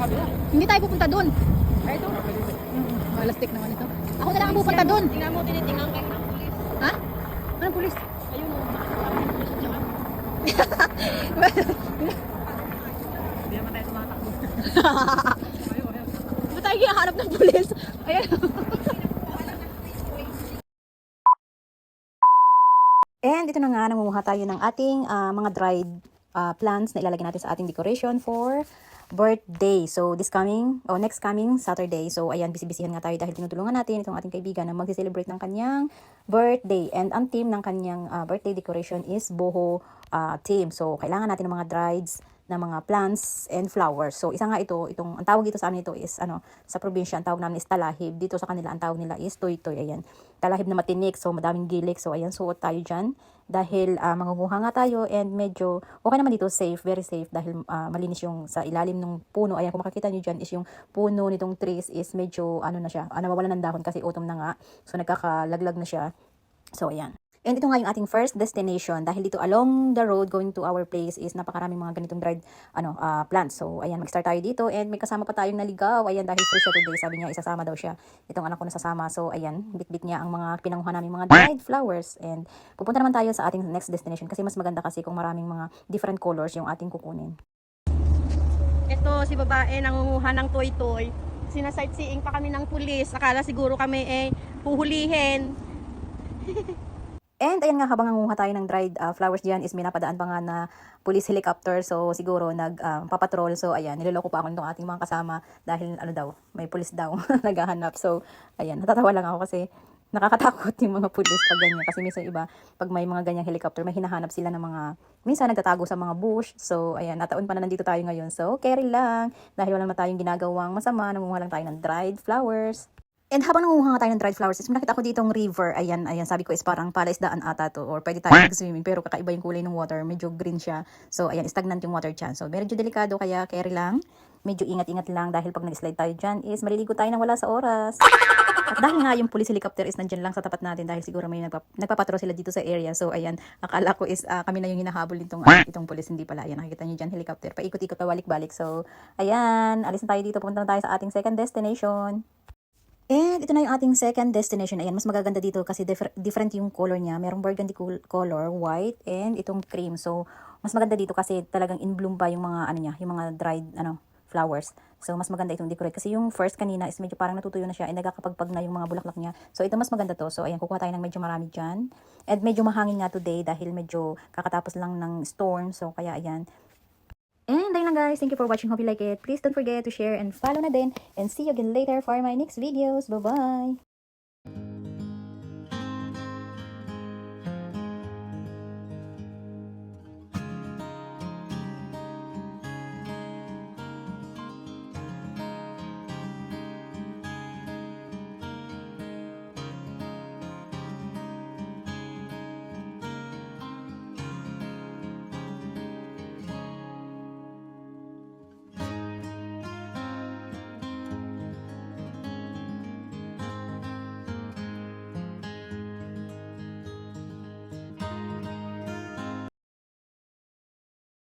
kabila. Hindi tayo pupunta doon. Ay, ito. Malastik naman ito. Ako na lang ang pupunta doon. Tingnan mo, tinitingan kayo ng pulis. Ha? Anong pulis? Ayun o. Hindi naman tayo tumatakbo. Ba't tayo kinahanap ng pulis? Ayan. And ito na nga, nangunguha tayo ng ating ah, mga dried ah, plants na ilalagay natin sa ating decoration for birthday. So, this coming, o next coming Saturday. So, ayan, bisibisihan nga tayo dahil tinutulungan natin itong ating kaibigan na mag-celebrate ng kanyang birthday. And ang theme ng kanyang ah, birthday decoration is boho ah, theme. So, kailangan natin ng mga drieds na mga plants and flowers. So, isa nga ito, itong, ang tawag dito sa amin ito is, ano, sa probinsya, ang tawag namin is talahib. Dito sa kanila, ang tawag nila is toy-toy. Ayan. Talahib na matinik, so madaming gilik. So, ayan, suot tayo dyan. Dahil uh, mangunguha nga tayo and medyo, okay naman dito, safe, very safe. Dahil ah, malinis yung sa ilalim ng puno. Ayan, kung makikita nyo dyan is yung puno nitong trees is medyo, ano na siya, uh, nawawala ng dahon kasi autumn na nga. So, nagkakalaglag na siya. So, ayan. And ito nga yung ating first destination dahil dito along the road going to our place is napakaraming mga ganitong dried ano ah, plants. So ayan mag-start tayo dito and may kasama pa tayong naligaw. Ayan dahil free siya today. Sabi niya isasama daw siya. Itong anak ko nasasama. So ayan bit-bit niya ang mga pinanguha namin mga dried flowers and pupunta naman tayo sa ating next destination kasi mas maganda kasi kung maraming mga different colors yung ating kukunin. Ito, si babae nangunguha ng toy-toy. Sinasightseeing pa kami ng pulis. Akala siguro kami eh puhulihin. And ayan nga, habang nangunguha tayo ng dried ah, flowers dyan, is may napadaan pa nga na police helicopter. So, siguro nag ah, papatrol. So, ayan, niloloko pa ako nitong ating mga kasama dahil ano daw, may police daw naghahanap. So, ayan, natatawa lang ako kasi nakakatakot yung mga police pag ganyan. Kasi minsan iba, pag may mga ganyang helicopter, may hinahanap sila ng mga, minsan nagtatago sa mga bush. So, ayan, nataon pa na nandito tayo ngayon. So, carry lang. Dahil wala naman tayong ginagawang masama, nangunguha lang tayo ng dried flowers. And habang nangunguha tayo ng dried flowers, nakita ko ditong river. Ayan, ayan, sabi ko is parang palaisdaan ata to. Or pwede tayo mag-swimming. Pero kakaiba yung kulay ng water. Medyo green siya. So, ayan, stagnant yung water dyan. So, medyo delikado kaya carry lang. Medyo ingat-ingat lang dahil pag nag-slide tayo dyan is maliligo tayo nang wala sa oras. At dahil nga yung police helicopter is nandyan lang sa tapat natin dahil siguro may nagpa, nagpapatro sila dito sa area. So, ayan, akala ko is ah, kami na yung hinahabol nitong, ah, itong police. Hindi pala. Ayan, nakikita nyo dyan, helicopter. Paikot-ikot, pabalik-balik. So, ayan, alis na tayo dito. Pupunta na tayo sa ating second destination. And ito na yung ating second destination. Ayan, mas magaganda dito kasi differ- different yung color niya. Merong burgundy col- color, white, and itong cream. So, mas maganda dito kasi talagang in bloom pa yung mga, ano niya, yung mga dried, ano, flowers. So, mas maganda itong decorate. Kasi yung first kanina is medyo parang natutuyo na siya and nagkakapagpag na yung mga bulaklak niya. So, ito mas maganda to. So, ayan, kukuha tayo ng medyo marami dyan. And medyo mahangin nga today dahil medyo kakatapos lang ng storm. So, kaya ayan, lang guys, thank you for watching. Hope you like it. Please don't forget to share and follow na din. And see you again later for my next videos. Bye-bye!